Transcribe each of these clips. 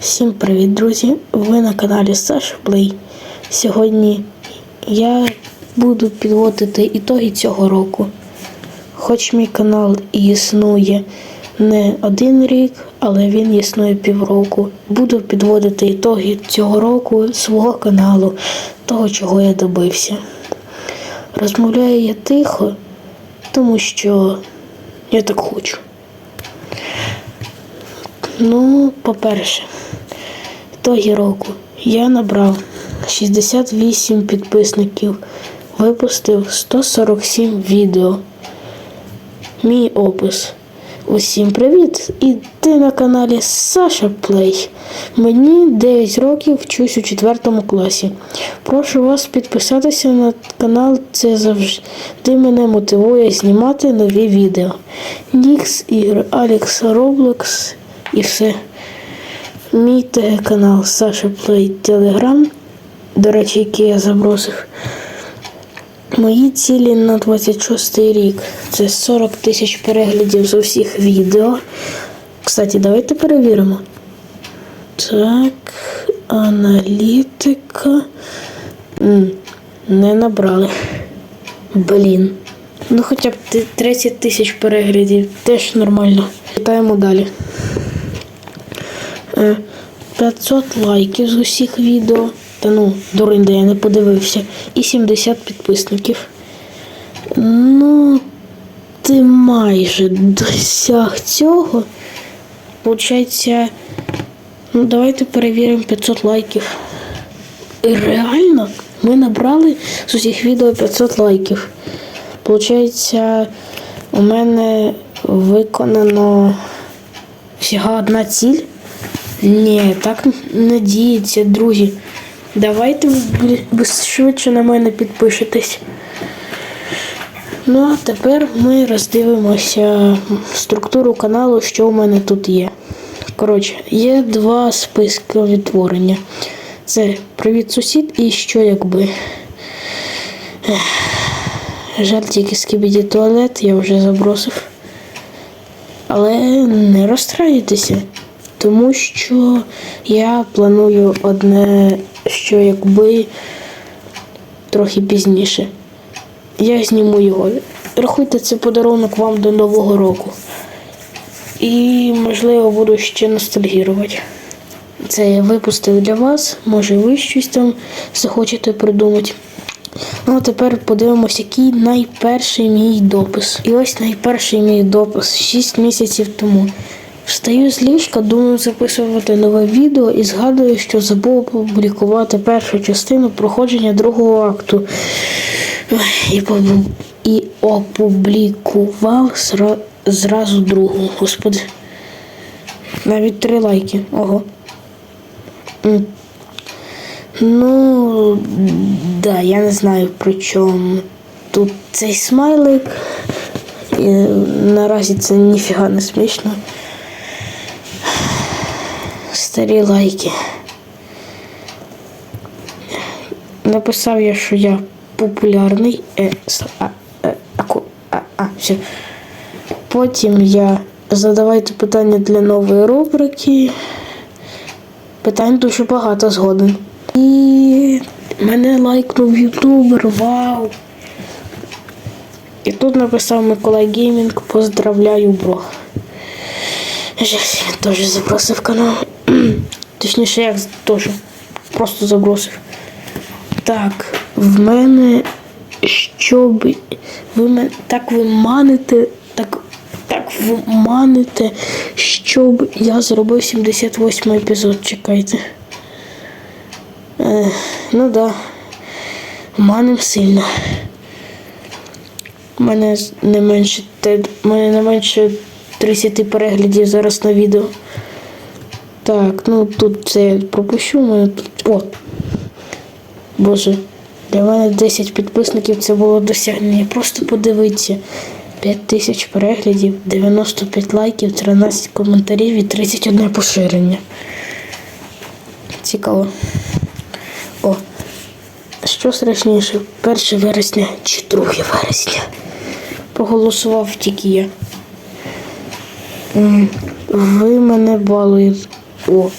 Всім привіт, друзі! Ви на каналі Саша Плей. Сьогодні я буду підводити ітоги цього року. Хоч мій канал існує не один рік, але він існує півроку. Буду підводити ітоги цього року свого каналу, того, чого я добився. Розмовляю я тихо, тому що я так хочу. Ну, по-перше, ітоги року я набрав 68 підписників, випустив 147 відео. Мій опис. Усім привіт! І ти на каналі Саша Плей. Мені 9 років вчусь у 4 класі. Прошу вас підписатися на канал, це завжди мене мотивує знімати нові відео. Нікс, ігри, Алекс, Roblox і все. Мій канал Саша Плей Телеграм, до речі, який я забросив. Мої цілі на 26 рік це 40 тисяч переглядів з усіх відео. Кстати, давайте перевіримо. Так, аналітика. Не набрали. Блін. Ну хоча б 30 тисяч переглядів теж нормально. Читаємо далі. Е, 500 лайків з усіх відео. Та ну, дурень, де я не подивився. І 70 підписників. Ну, ти майже досяг цього. Получається, ну давайте перевіримо 500 лайків. І Реально, ми набрали з усіх відео 500 лайків. Получається, у мене виконано всього одна ціль. Ні, так не друзі. Давайте ви ви швидше на мене підпишетесь. Ну, а тепер ми роздивимося структуру каналу, що у мене тут є. Коротше, є два списки відтворення. Це Привіт сусід і що якби. Жаль, тільки скібіді туалет я вже забросив. Але не розстраюйтеся, тому що я планую одне, що якби трохи пізніше. Я зніму його. Рахуйте, це подарунок вам до Нового року. І, можливо, буду ще ностальгірувати. Це я випустив для вас. Може, ви щось там захочете придумати. Ну, а тепер подивимось, який найперший мій допис. І ось найперший мій допис 6 місяців тому. Встаю з ліжка, думаю записувати нове відео і згадую, що забув опублікувати першу частину проходження другого акту. І, опублікував зра- зразу другу. Господи. Навіть три лайки. Ого. Ну, да, я не знаю при чому. Тут цей смайлик. І наразі це ніфіга не смішно. Старі лайки. Написав я, що я популярний. Е, а, е, аку- а, а, все. Потім я задавайте питання для нової рубрики. Питань дуже багато згоден. І мене лайкнув ютубер, вау. І тут написав Миколай Геймінг, поздравляю, бро. Жаль, він теж запросив канал. Точніше, як теж. Просто забросив. Так, в мене щоб ви мене так ви маните, так, так ви маните, щоб я зробив 78 епізод. Чекайте. Е, ну да. Маним сильно. У мене не менше мене не менше 30 переглядів зараз на відео. Так, ну тут це я пропущу, мене тут. О! Боже, для мене 10 підписників це було досягнення. Просто подивіться. 5 тисяч переглядів, 95 лайків, 13 коментарів і 31 поширення. Цікаво. О, що страшніше, 1 вересня чи 2 вересня? Проголосував тільки я. Ви мене балуєте. О,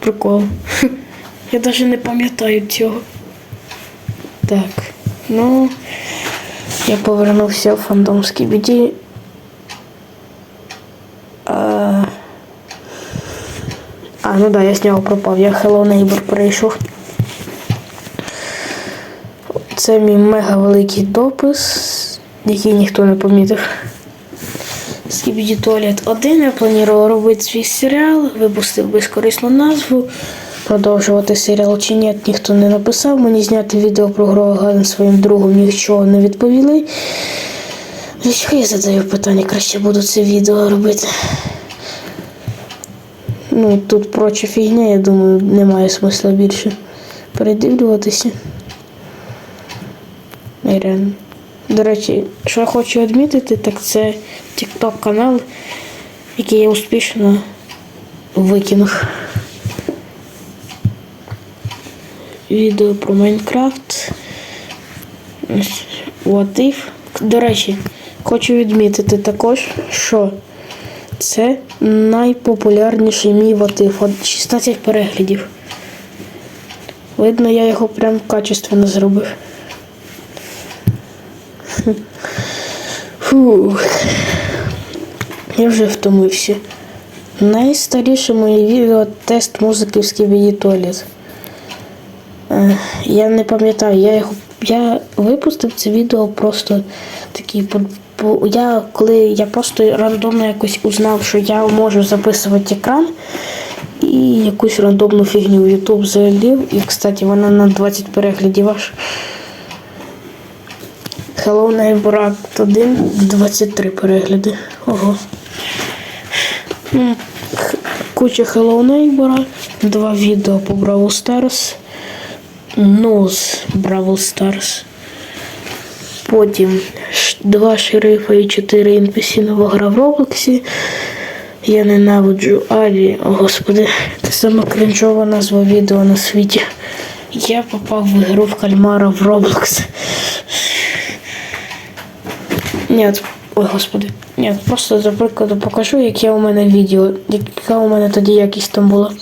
прикол. Я навіть не пам'ятаю цього. Так, ну я повернувся в фандомській біді. А, а, ну да, я з нього пропав. Я Hello Neighbor перейшов. Це мій мега великий допис, який ніхто не помітив. Скібіді Туалет 1 я планував робити свій серіал, випустив безкорисну назву. Продовжувати серіал чи ні, ніхто не написав. Мені зняти відео про гру Гаген своїм другом нічого не відповіли. Чого я задаю питання, краще буду це відео робити. Ну, тут проча фігня, я думаю, немає смисла більше передивлюватися. Реально. До речі, що я хочу відмітити, так це TikTok канал, який я успішно викинув. Відео про Майнкрафт. What if. До речі, хочу відмітити також, що це найпопулярніший мій. От 16 переглядів. Видно, я його прям качественно зробив. Фух. Я вже втомився. Найстаріше моє відео тест музики в Скібіді Туалет. Я не пам'ятаю, я його. Я випустив це відео просто такий. по- Я коли я просто рандомно якось узнав, що я можу записувати екран і якусь рандомну фігню в YouTube залив. І, кстати, вона на 20 переглядів аж. Neighbor Act 1 23 перегляди. Ого. Куча Hello Neighbor, два відео по Brawl Stars. Ну, з Brawl Stars. Потім два шерифа і чотири NPC нова гра в Роблоксі. Я ненавиджу Алі. О, господи, це сама кринжова назва відео на світі. Я попав в ігру в кальмара в Roblox. Ні, ой, господи. Ні, просто за прикладу покажу, яке у мене відео, яка у мене тоді якість там була.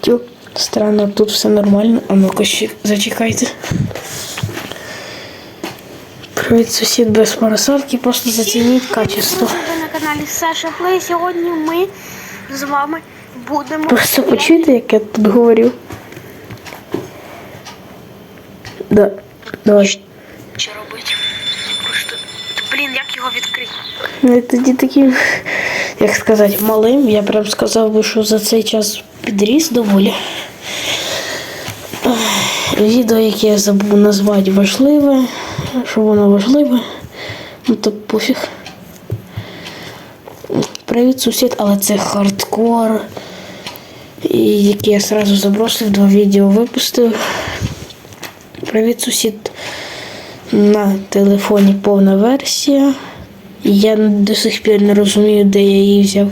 Тю, странно, тут все нормально. А ну-ка ще зачекайте. Привіт, сусід без парасольки, просто зацініть качество. Ви на каналі Саша Плей. Сьогодні ми з вами будемо. Просто почуйте, як я тут говорю. Да, давай. Що робити? Просто. Блін, як його відкрити? Я тоді таким, як сказати, малим, я прям сказав би, що за цей час підріс доволі. Відео, яке я забув назвати важливе, що воно важливе, ну то пофіг. Привіт, сусід, але це хардкор. І який я сразу забросив, два відео випустив. Привіт, сусід. На телефоні повна версія. Я до сих пір не розумію, де я її взяв.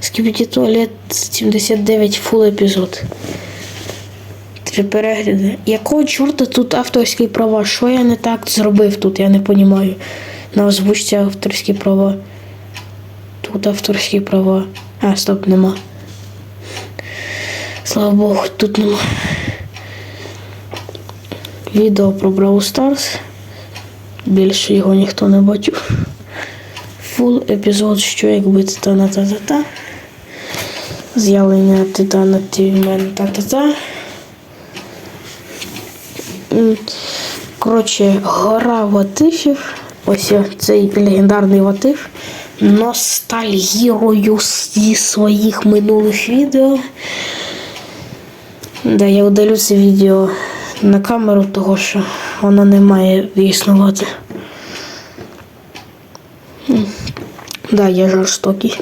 Скібіді туалет 79 фул епізод. Три перегляди. Якого чорта тут авторські права? Що я не так зробив тут? Я не розумію. На озвучці авторські права. Тут авторські права. А, стоп, нема. Слава Богу, тут нема. Відео про Brawl Stars. Більше його ніхто не бачив. Фул епізод, що якби титана та-та-та. З'явлення титана Тівмен та-та-та. Коротше, гора ватифів. Ось цей легендарний ватиф. Ностальгірую зі своїх минулих відео. Да, я удалю це відео на камеру, того що воно не має існувати. Да, я жорстокий.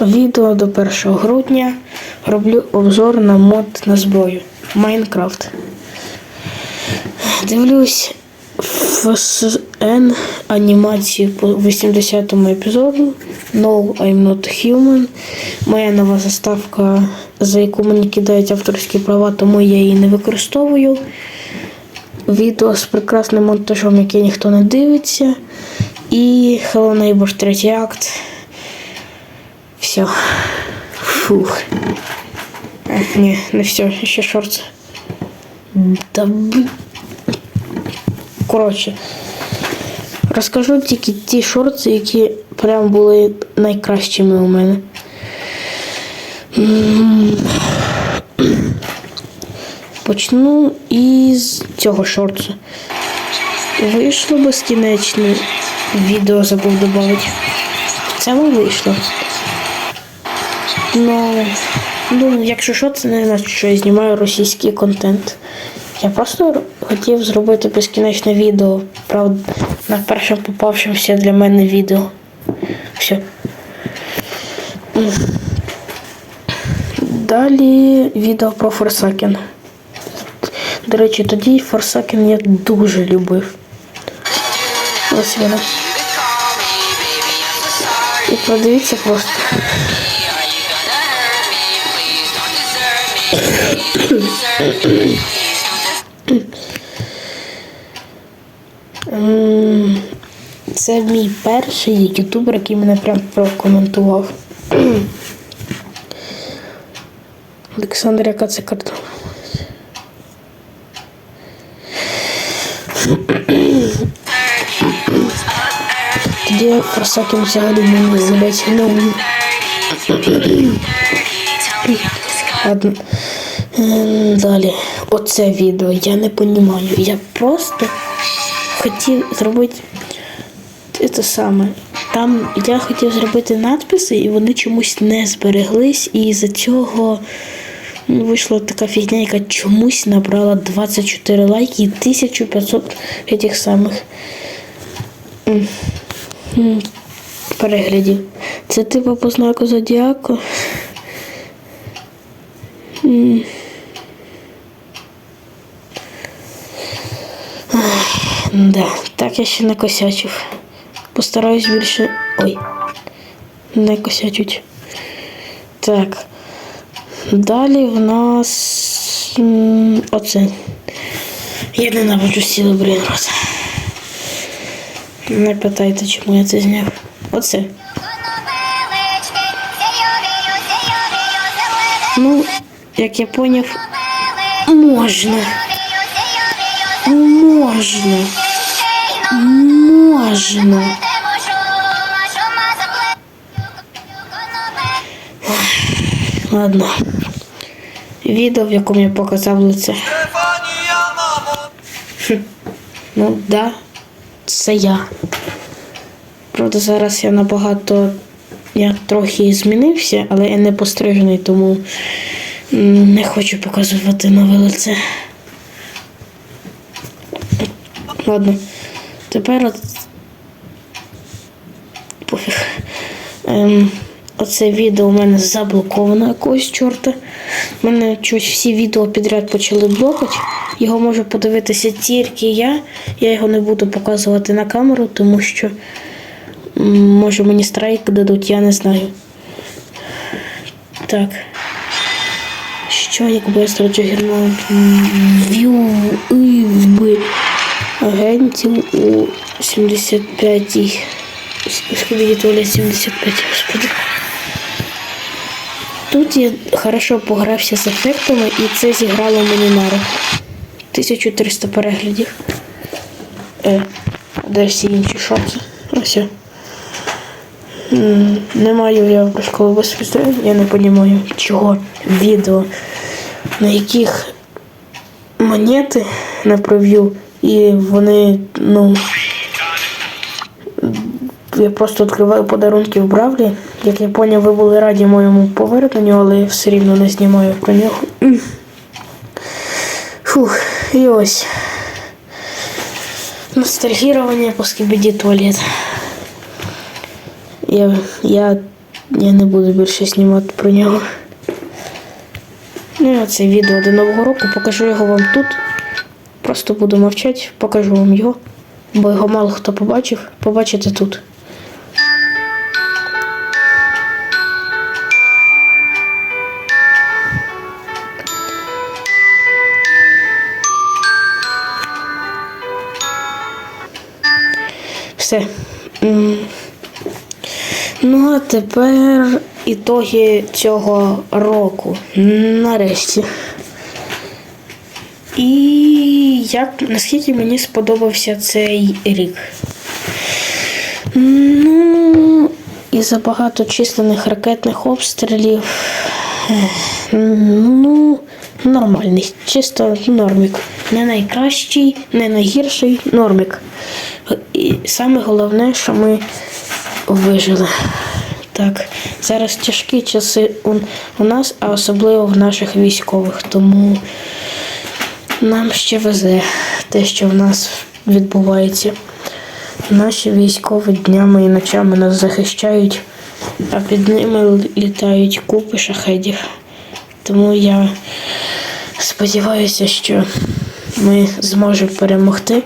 Відео до 1 грудня роблю обзор на мод на зброю Майнкрафт. Дивлюсь ФСН анімацію по 80-му епізоду No I'm Not Human. Моя нова заставка, за яку мені кидають авторські права, тому я її не використовую. Відео з прекрасним монтажом, яке ніхто не дивиться. І Hello Neighbor третій акт. Все. Фух. Не все, ще шорти. Да б... Коротше. Розкажу тільки ті шорти, які прям були найкращими у мене. Почну із цього шорту. Вийшло безкінечне відео забув додати. Це воно вийшло. Ну, ну, якщо що, це не значить, що я знімаю російський контент. Я просто хотів зробити безкінечне відео. Правда, на першому попавшемся для мене відео. Все. Далі відео про Форсакен. До речі, тоді Форсакен я дуже любив. Воно. І подивіться просто. Це мій перший ютубер, який мене прям прокоментував. Олександр, яка це карта? Тоді Форсакін взагалі не називається. Ем, Далі. Оце відео я не розумію. Я просто хотів зробити це саме. Там я хотів зробити надписи, і вони чомусь не збереглись, і за цього ну, вийшла така фігня, яка чомусь набрала 24 лайки і 1500 этих самих переглядів. Це типу по знаку Зодіаку. Да, так я ще не косячив. Постараюсь більше. Ой. Не косячуть. Так. Далі в нас. Оце. Я ненавиджу сіли Брейнрот. Не питайте, чому я це зняв. Оце. Ну, як я поняв, можна. Можна. Можна. Ладно. Відео, в якому я показав лице. Мамо! Ну, да, це я. Правда, зараз я набагато. Я трохи змінився, але я не пострижений, тому не хочу показувати нове лице. Ладно. Тепер от... пофіг. Ем, оце відео у мене заблоковано якогось чорта. У мене чогось всі відео підряд почали блокати. Його можу подивитися тільки я. Я його не буду показувати на камеру, тому що може мені страйк дадуть, я не знаю. Так. Що якби я стратю в'ю би агентів у 75-й. Скільки туалет 75, господи. Тут я хорошо погрався з ефектами і це зіграло мені на руку. 1300 переглядів. Е, де всі інші шорти? Ось. Не маю я школу без я не розумію, чого відео, на яких монети на прев'ю, і вони, ну. Я просто відкриваю подарунки в Бравлі. Як я поняв, ви були раді моєму поверненню, але я все рівно не знімаю про нього. Фух, і ось. Ностальгірування по скибіді туалет. Я, я, я не буду більше знімати про нього. Ну і оце відео до Нового року. Покажу його вам тут. Просто буду мовчати, покажу вам його. Бо його мало хто побачив. Побачите тут. Тепер ітоги цього року. Нарешті. І як наскільки мені сподобався цей рік. Ну, із-за багаточисленних ракетних обстрілів. Ну, нормальний, чисто нормік. Не найкращий, не найгірший нормік. І саме головне, що ми вижили. Так, зараз тяжкі часи у, у нас, а особливо в наших військових. Тому нам ще везе те, що в нас відбувається. Наші військові днями і ночами нас захищають, а під ними літають купи шахедів. Тому я сподіваюся, що ми зможемо перемогти,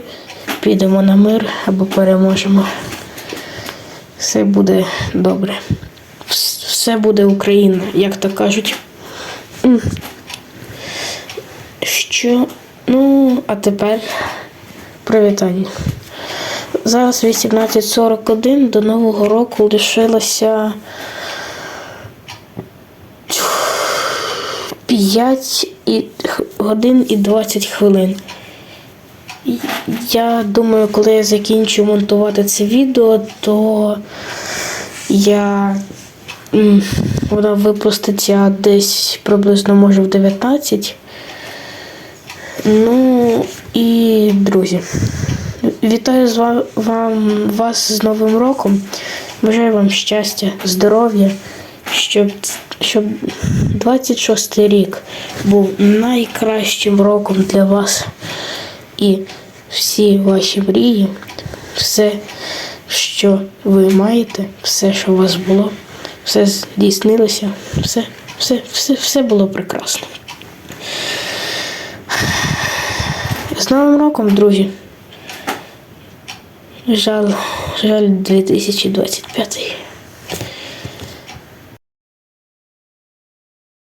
підемо на мир або переможемо. Все буде добре. Все буде Україна, як то кажуть. Що? Ну, а тепер привітання. Зараз 18.41 до Нового року лишилося 5 годин і 20 хвилин. Я думаю, коли я закінчу монтувати це відео, то я м, воно випуститься десь приблизно може в 19. Ну і друзі, вітаю з ва- вам вас з Новим роком. Бажаю вам щастя, здоров'я, щоб, щоб 26 рік був найкращим роком для вас. І всі ваші мрії, все, що ви маєте, все, що у вас було, все здійснилося, все, все, все, все було прекрасно. З Новим роком, друзі. Жаль, жаль 2025.